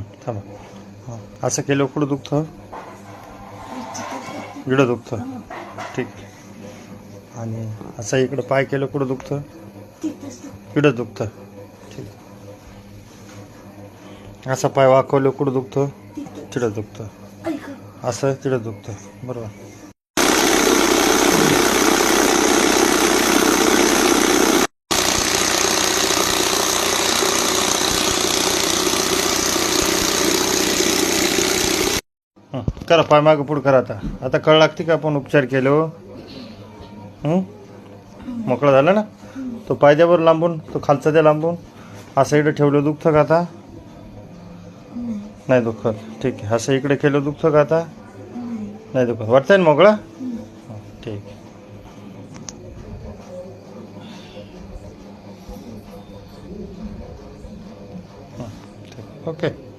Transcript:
थांबा. हां असं केलं कुठं दुखतं? इकडं दुखतं. ठीक. आणि असं इकडं पाय केलं कुठं दुखतं? इकडं दुखतं. ठीक. असं पाय वाकवलं कुठं दुखतं? तिकडं दुखतं. असं तिडं दुखतं. बरोबर हं, करा पाय पुढ करा आता. आता कळ लागते का आपण उपचार केले हो? हं? मोकळं झालं ना? तो पायद्यावर लांबून तो खालचा द्या लांबून. असं इकडे ठेवलं दुखतं का आता? नाही दुखत. ठीक आहे. असं इकडे केलं दुखतं का आता? नाही दुखत. वाटतंय ना मोकळा? ठीक. आहे ठीक. ओके.